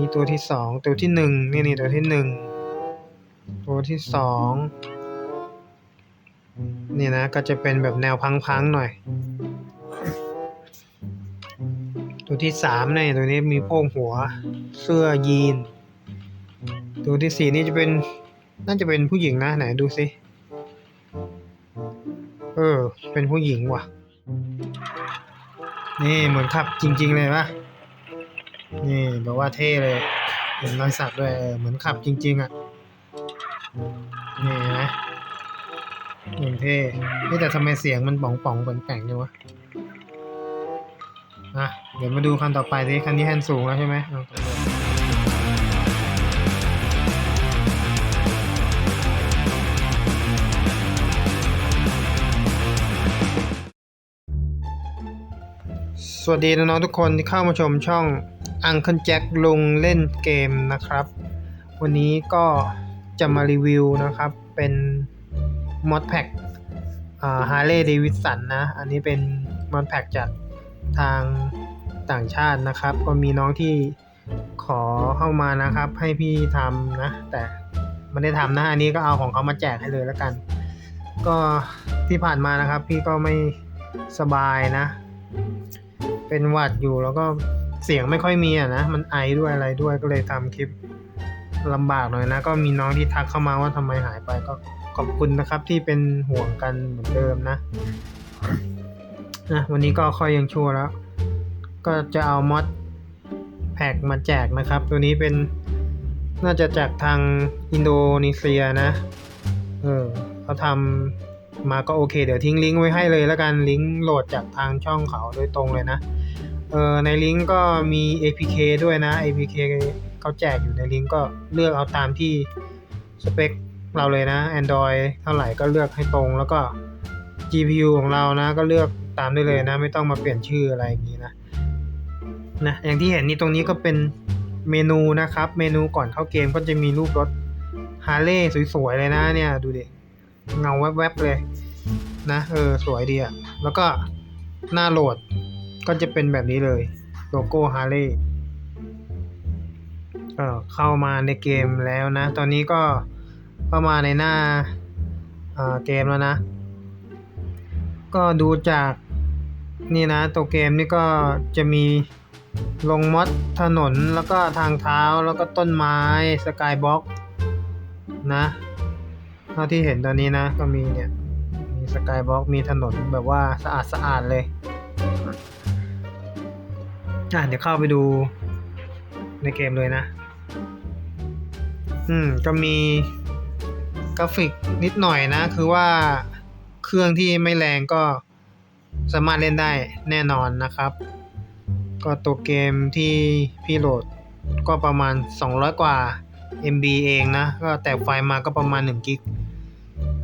นี่ตัวที่สองตัวที่หนึ่งนี่นี่ตัวที่หนึ่งตัวที่สองนี่นะก็จะเป็นแบบแนวพังๆหน่อย ตัวที่สามเนี่ยตัวนี้มีโป้งหัวเสื้อยีน ตัวที่สี่นี่จะเป็นน่าจะเป็นผู้หญิงนะไหนดูสิเออ เป็นผู้หญิงว่ะ นี่เหมือนขับจริง ๆ เลยปะ นี่แบบว่าเท่เลยเห็นรอยสักด้วยเออเหมือนขับจริง ๆ อะ นี่เห็นะอย่างเท่นี่แต่ทำไมเสียงมันป่องป่องๆแปลงๆเนี่ยวะอะเดี๋ยวมาดูคันต่อไปสิคันนี้แฮนด์สูงแล้วใช่ไหมเอาต่อเลยสวัสดีน้องๆทุกคนที่เข้ามาชมช่อง Uncle Jack ลุงเล่นเกมนะครับ วันนี้ก็จะมารีวิวนะครับเป็นมอดแพ็กอ่าฮาร์เลย์เดวิสันนะ อันนี้เป็นมอดแพ็กจากทางต่างชาตินะครับ ก็มีน้องที่ขอเข้ามานะครับ ให้พี่ทำนะ แต่ไม่ได้ทำนะ อันนี้ก็เอาของเขามาแจกให้เลยแล้วกัน ก็ที่ผ่านมานะครับ พี่ก็ไม่สบายนะ เป็นหวัดอยู่แล้วก็ เสียงไม่ค่อยมีอะนะ มันไอด้วยอะไรด้วยก็เลยทำคลิปลำบากหน่อยนะ ก็มีน้องที่ทักเข้ามาว่าทำไมหายไปก็ขอบคุณนะครับที่เป็นห่วงกันเหมือนเดิมนะนะวันนี้ก็ค่อยยังชั่วแล้ว ก็จะเอามอดแพ็กมาแจกนะครับ ตัวนี้เป็นน่าจะจากทางอินโดนีเซียนะ เออเขาทำมาก็โอเค เดี๋ยวทิ้งลิงก์ไว้ให้เลยแล้วกันลิงก์โหลดจากทางช่องเขาโดยตรงเลยนะ เออในลิงก์ก็มี APK ด้วยนะ APK เขาแจกอยู่ในลิงก์ก็เลือกเอาตามที่สเปคเราเลยนะ Android เท่าไหร่ก็เลือกให้ตรงแล้วก็ GPU ของเรานะ ก็เลือกตามได้เลยนะ ไม่ต้องมาเปลี่ยนชื่ออะไรอย่างนี้นะนะอย่างที่เห็นนี่ตรงนี้ก็เป็นเมนูนะครับ เมนูก่อนเข้าเกมก็จะมีรูปรถฮาร์เลย์สวยๆ เลยนะเนี่ยดูดิเงาแวบๆเลยนะเออสวยดีอะแล้วก็หน้าโหลด ก็จะเป็นแบบนี้เลยโลโก้ฮาร์เลย์เออเข้ามาในเกมแล้วนะ ตอนนี้ก็เข้ามาในหน้าอ่าเกมแล้วนะ ก็ดูจากนี่นะ ตัวเกมนี่ก็จะมีลงมอดถนนแล้วก็ทางเท้าแล้วก็ต้นไม้สกายบ็อกนะเท่าที่เห็นตอนนี้นะ ก็มีเนี่ย มีสกายบ็อกมีถนนแบบว่าสะอาดสะอาดเลย อะเดี๋ยวเข้าไปดูในเกมเลยนะ อืม ก็มีกราฟิกนิดหน่อยนะ คือว่าเครื่องที่ไม่แรงก็สามารถเล่นได้แน่นอนนะครับ ก็ตัวเกมที่พี่โหลดก็ประมาณ 200 กว่า MB เองนะ ก็แตกไฟล์มาก็ประมาณ1กิก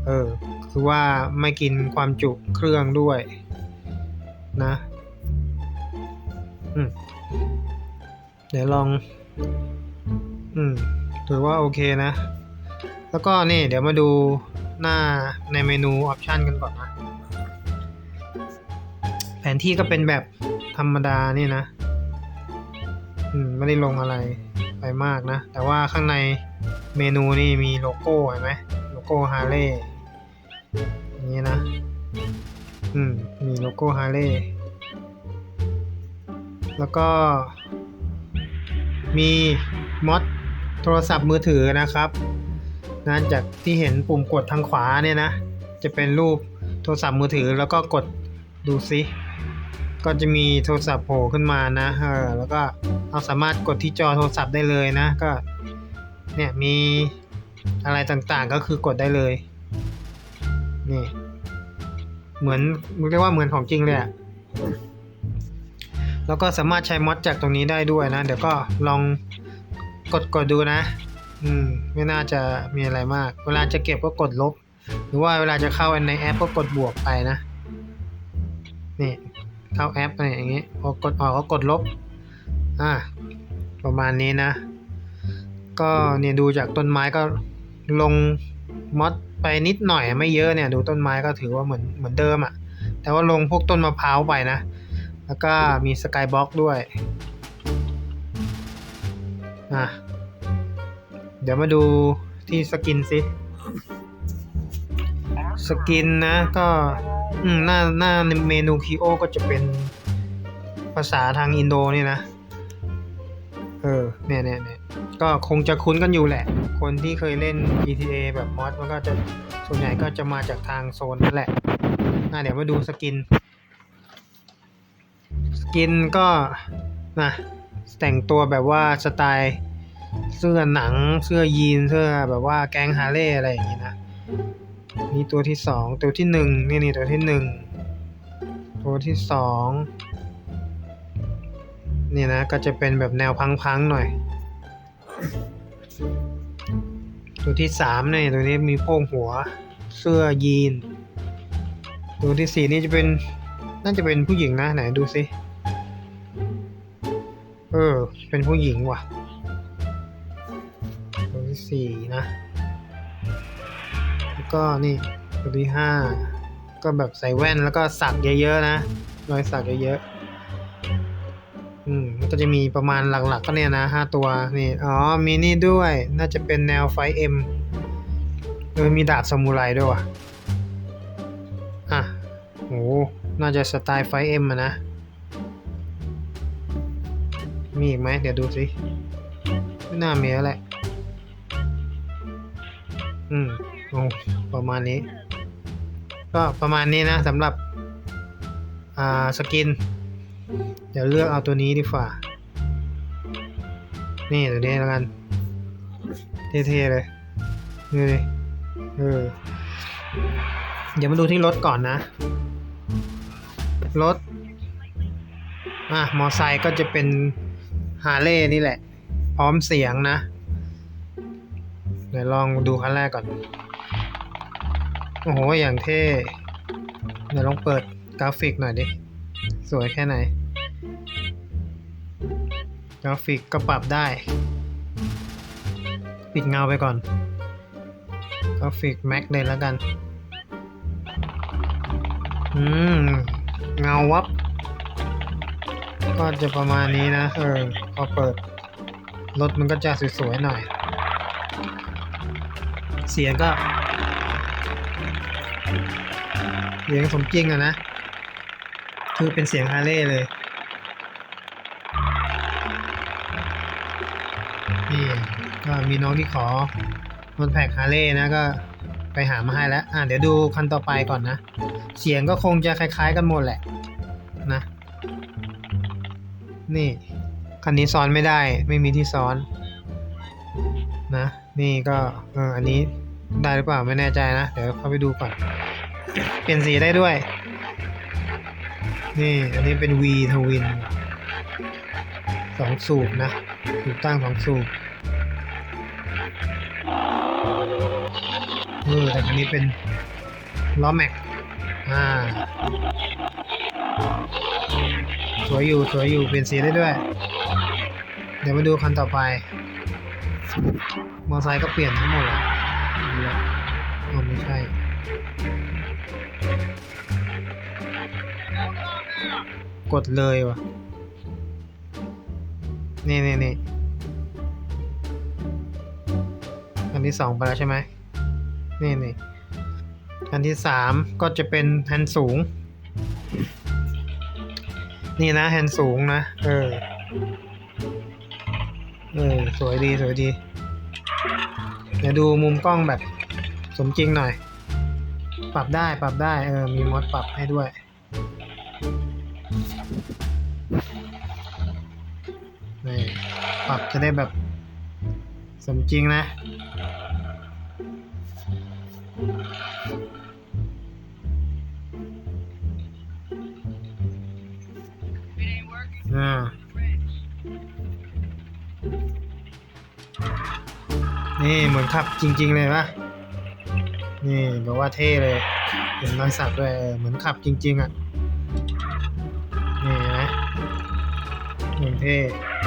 เออ คือว่าไม่กินความจุเครื่องด้วยนะ อืมเดี๋ยวลอง อืมถือว่าโอเคนะ แล้วก็นี่ เดี๋ยวมาดูหน้าในเมนูออปชันกันก่อนนะ แผนที่ก็เป็นแบบธรรมดานี่นะ อืม ไม่ได้ลงอะไรไปมากนะ แต่ว่าข้างในเมนูนี่มีโลโก้เห็นไหมโลโก้ฮาร์เลย์อย่างนี้นะ อืม มีโลโก้ฮาร์เลย์ แล้วก็ มีมอดโทรศัพท์มือถือนะครับนะจากที่เห็นปุ่มกดทางขวาเนี่ยนะ จะเป็นรูปโทรศัพท์มือถือแล้วก็กดดูซิก็จะมีโทรศัพท์โผล่ขึ้นมานะเออแล้วก็เราสามารถกดที่จอโทรศัพท์ได้เลยนะ ก็เนี่ยมีอะไรต่างๆก็คือกดได้เลย นี่ เหมือนเรียกว่าเหมือนของจริงเลยอะ แล้วก็สามารถใช้มอดจากตรงนี้ได้ด้วยนะ เดี๋ยวก็ลองกดกดดูนะ อืม ไม่น่าจะมีอะไรมาก เวลาจะเก็บก็กดลบ หรือว่าเวลาจะเข้าในแอปก็กดบวกไปนะ นี่ เข้าแอปอะไรอย่างงี้ พอกดออกก็กดลบ อ่า ประมาณนี้นะ ก็เนี่ยดูจากต้นไม้ก็ลงมอดไปนิดหน่อยไม่เยอะเนี่ย ดูต้นไม้ก็ถือว่าเหมือนเหมือนเดิมอะ่ะ แต่ว่าลงพวกต้นมะพร้าวไปนะ แล้วก็มีสกายบ็อกด้วยอะเดี๋ยวมาดูที่สกินสิ สกินนะก็อืมหน้าหน้าเมนูคีโอก็จะเป็นภาษาทางอินโดนี่นะ เออเนี่ยเนี่ยเนี่ยก็คงจะคุ้นกันอยู่แหละ คนที่เคยเล่น GTA แบบมอดมันก็จะส่วนใหญ่ก็จะมาจากทางโซนนั่นแหละอะเดี๋ยวมาดูสกิน กินก็นะแต่งตัวแบบว่าสไตล์เสื้อหนังเสื้อยีนเสื้อแบบว่าแก๊งฮาร์เลย์อะไรอย่างงี้นะนี่ตัวที่สองตัวที่หนึ่งนี่นี่ตัวที่หนึ่งตัวที่สองนี่นะก็จะเป็นแบบแนวพังๆหน่อย ตัวที่สามเนี่ยตัวนี้มีโป้งหัวเสื้อยีน ตัวที่สี่นี่จะเป็นน่าจะเป็นผู้หญิงนะไหนดูสิ ออ เป็นผู้หญิงว่ะตัวที่สี่นะ แล้วก็นี่ตัวที่ห้าก็แบบใส่แว่นแล้วก็สักเยอะๆนะรอยสักเยอะๆอืมมันก็จะมีประมาณหลักๆก็เนี่ยนะห้าตัวนี่อ๋อมีนี่ด้วยน่าจะเป็นแนวไฟเอ็มเออมีดาบซามูไรด้วยว่ะอะโหน่าจะสไตล์ไฟเอ็มนะ มีอีกไหมเดี๋ยวดูสิไม่น่ามีแล้วแหละ อืมโอ้ประมาณนี้ ก็ประมาณนี้นะสำหรับ อ่า สกิน เดี๋ยวเลือกเอาตัวนี้ดีกว่า นี่ตัวนี้แล้วกัน เท่ๆเลยนี่เลยเออ เดี๋ยวมาดูที่รถก่อนนะ รถ อะ มอไซค์ก็จะเป็น ฮาร์เลย์นี่แหละ พร้อมเสียงนะ เดี๋ยวลองดูคันแรกก่อน โอ้โห อย่างเท่ เดี๋ยวลองเปิดกราฟิกหน่อยดิ สวยแค่ไหน กราฟิกก็ปรับได้ ปิดเงาไปก่อน กราฟิกแม็กเลยแล้วกัน อืม เงาวับ ก็จะประมาณนี้นะ เออ พอเปิด รถมันก็จะสวยๆหน่อย เสียงก็ เสียงสมจริงอะนะ คือเป็นเสียงฮาร์เลย์เลย นี่ก็มีน้องที่ขอมันแพ็กฮาร์เลย์นะก็ไปหามาให้แล้ว อะเดี๋ยวดูคันต่อไปก่อนนะ เสียงก็คงจะคล้าย ๆ กันหมดแหละ นี่คันนี้ซ้อนไม่ได้ไม่มีที่ซ้อน นะ นี่ก็เอออันนี้ได้หรือเปล่าไม่แน่ใจนะ เดี๋ยวเข้าไปดูก่อน เปลี่ยนสีได้ด้วย นี่อันนี้เป็น V ทวินสองสูบนะสูบตั้งสองสูบเออแต่อันนี้เป็นล้อแม็กอ่า วยอยู่สวยอยู่เปลี่ยนสีได้ด้วย เดี๋ยวมาดูคันต่อไป มอไซค์ก็เปลี่ยนทั้งหมดแล้วอ๋อไม่ใช่กดเลยวะนี่นี่นี่อันที่สองไปแล้วใช่ไหมนี่นี่อันที่สามก็จะเป็นแฮนสูง นี่นะแฮนด์สูงนะ เออ เออ สวยดีสวยดี เดี๋ยวดูมุมกล้องแบบ สมจริงหน่อย ปรับได้ปรับได้ เออ มีมอดปรับให้ด้วย นี่ ปรับจะได้แบบ สมจริงนะานี่เหมือนขับจริง ๆ เลยปะนี่แบบว่าเท่เลย เห็นรอยสักด้วยเออเหมือนขับจริง ๆ อะ นี่เห็นะอย่างเท่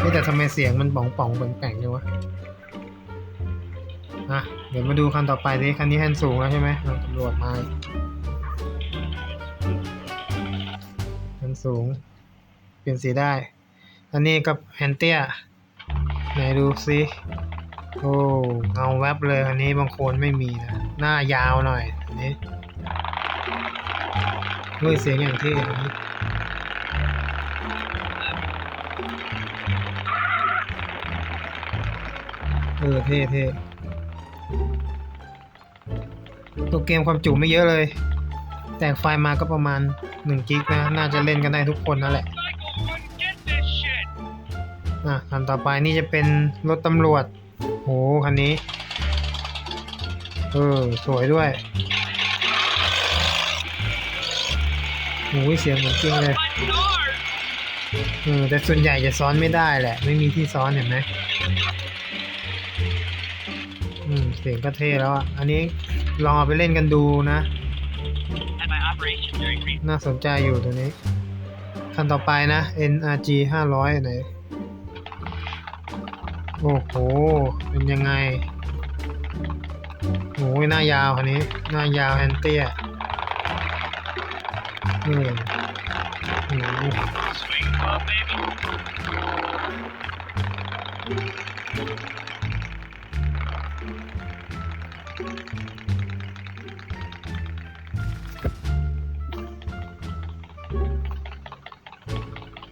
นี่แต่ทำไมเสียงมันป่องป่องแป่งๆเนี่ยวะอะเดี๋ยวมาดูคันต่อไปสิคันนี้แฮนด์สูงแล้วใช่ไหมตำรวจมาแฮนด์สูง เปลี่ยนสีได้ อันนี้กับแฮนเตียไหนดูสิโอ้เงาแวบเลยอันนี้บางคนไม่มีนะหน้ายาวหน่อยอันนี้เฮ้ยเสียงอย่างเท่อันนี้เออเท่เท่ตัวเกมความจุไม่เยอะเลย แต่ไฟล์มาก็ประมาณ1กิกนะ น่าจะเล่นกันได้ทุกคนนั่นแหละ อะคันต่อไปนี่จะเป็นรถตำรวจโหคันนี้ เออ สวยด้วยโอ้ยเสียงเหมือนจริงเลยเออแต่ส่วนใหญ่จะซ้อนไม่ได้แหละ ไม่มีที่ซ้อนเห็นไหมอืม เสียงก็เท่แล้วอะ อันนี้ลองเอาไปเล่นกันดูนะ น่าสนใจอยู่ตัวนี้ คันต่อไปนะ NRG 500ไหน โอ้โห เป็นยังไงโอ้ยหน้ายาวคันนี้ หน้ายาวแอนเตี้ยอืมโอ้โห swing club, baby.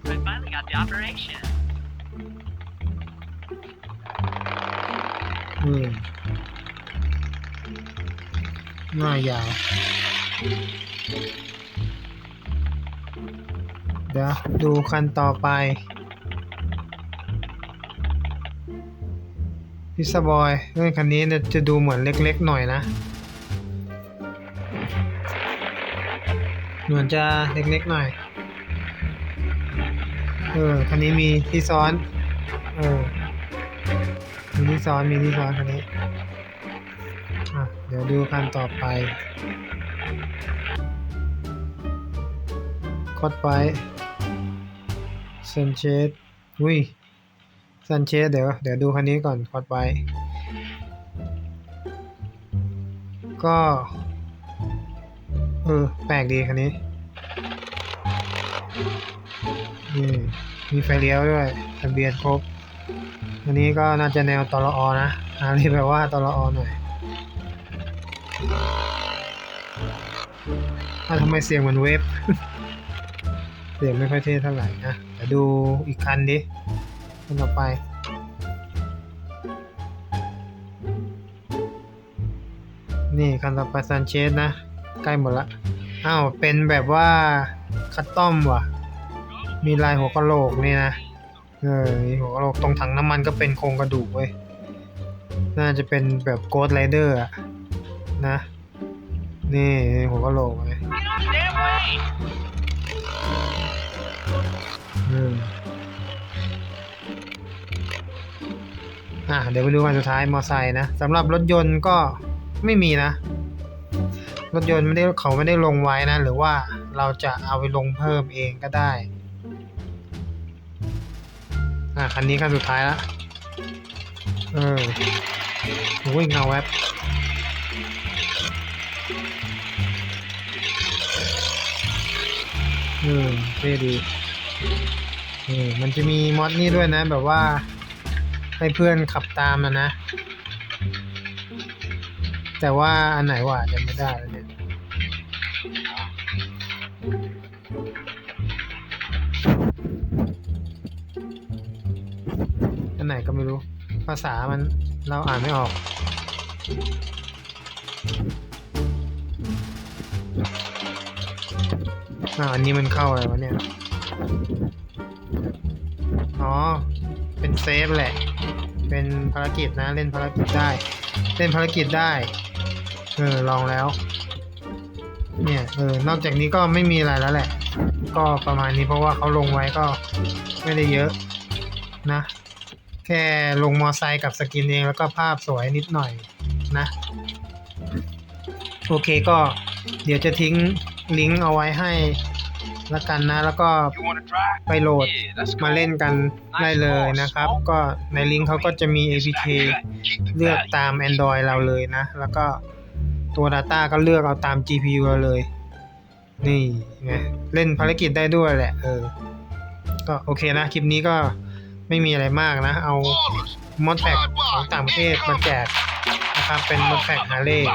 'Cause I finally got the operation. หน้ายาวเดี๋ยวดูคันต่อไปพิซซ่าบอยเรื่องคันนี้จะดูเหมือนเล็กๆหน่อยนะ เหมือนจะเล็กๆหน่อย เออ คันนี้มีที่ซ้อน เออ มีที่ซ้อน มีที่ซ้อนคันนี้ เดี๋ยวดูคันต่อไป คอดไปเซนเชสอุ้ยซันเชสเดี๋ยว เดี๋ยวดูคันนี้ก่อนคอดไปก็เออแปลกดีคันนี้นี่มีไฟเลี้ยวด้วยทะเบียนครบ อันนี้ก็น่าจะแนวตลออนะอันนี้แปลว่าตลอหน่อย อ้าทำไมเสียงมือนเวฟเสียงไม่ค่อยเท่เท่าไหร่นะเดี๋ยวดูอีกคันดิคันต่อไป นี่คันต่อไปซันเชสนะ ใกล้หมดละอ้าวเป็นแบบว่าคัตตอมว่ะ มีลายหัวกะโหลกนี่นะเออหัวกะโหลกตรงถังน้ำมันก็เป็นโครงกระดูกเว้ยน่าจะเป็นแบบโกดไรเดอร์อะนะ นี่หัวกะโหลกเลยอืมอะเดี๋ยวไปดูคันสุดท้ายมอไซค์นะสำหรับรถยนต์ก็ไม่มีนะ รถยนต์ไม่ได้เขาไม่ได้ลงไว้นะ หรือว่าเราจะเอาไปลงเพิ่มเองก็ได้ อะคันนี้คันสุดท้ายละเออโอ้ยเงาแวบ เออเท่ดีเออมันจะมีมอดนี่ด้วยนะ แบบว่าให้เพื่อนขับตามนะนะ แต่ว่าอันไหนวะจำไม่ได้แล้วเนี่ยอันไหนก็ไม่รู้ ภาษามันเราอ่านไม่ออก อ่าอันนี้มันเข้าอะไรวะเนี่ย อ๋อ เป็นเซฟแหละ เป็นภารกิจนะ เล่นภารกิจได้ เล่นภารกิจได้ เออ ลองแล้ว เนี่ย เออ นอกจากนี้ก็ไม่มีอะไรแล้วแหละ ก็ประมาณนี้เพราะว่าเขาลงไว้ก็ไม่ได้เยอะนะ แค่ลงมอไซค์กับสกินเองแล้วก็ภาพสวยนิดหน่อยนะ โอเคก็เดี๋ยวจะทิ้ง ลิงก์เอาไว้ให้ละกันนะ แล้วก็ You wanna try? ไปโหลด Yeah, that's มาเล่นกันได้เลยนะครับ ก็ในลิงก์เขาก็จะมี APK เลือกตาม Android เราเลยนะ แล้วก็ตัว Data ก็เลือกเอาตาม GPU เราเลย นี่ไงเล่นภารกิจได้ด้วยแหละ เออ ก็โอเคนะ คลิปนี้ก็ไม่มีอะไรมากนะ เอามอดแพ็กของต่างประเทศมาแจกนะครับ เป็นมอดแพ็กฮาร์เลย์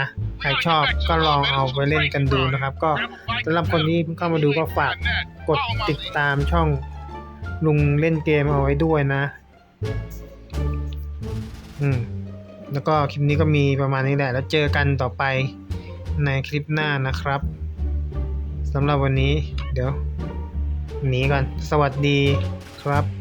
นะใครชอบก็ลองเอาไปเล่นกันดูนะครับ ก็สำหรับคนที่เพิ่งเข้ามาดูก็ฝากกดติดตามช่องลุงเล่นเกมเอาไว้ด้วยนะ อืม แล้วก็คลิปนี้ก็มีประมาณนี้แหละ แล้วเจอกันต่อไปในคลิปหน้านะครับสำหรับวันนี้ เดี๋ยวหนีก่อน สวัสดีครับ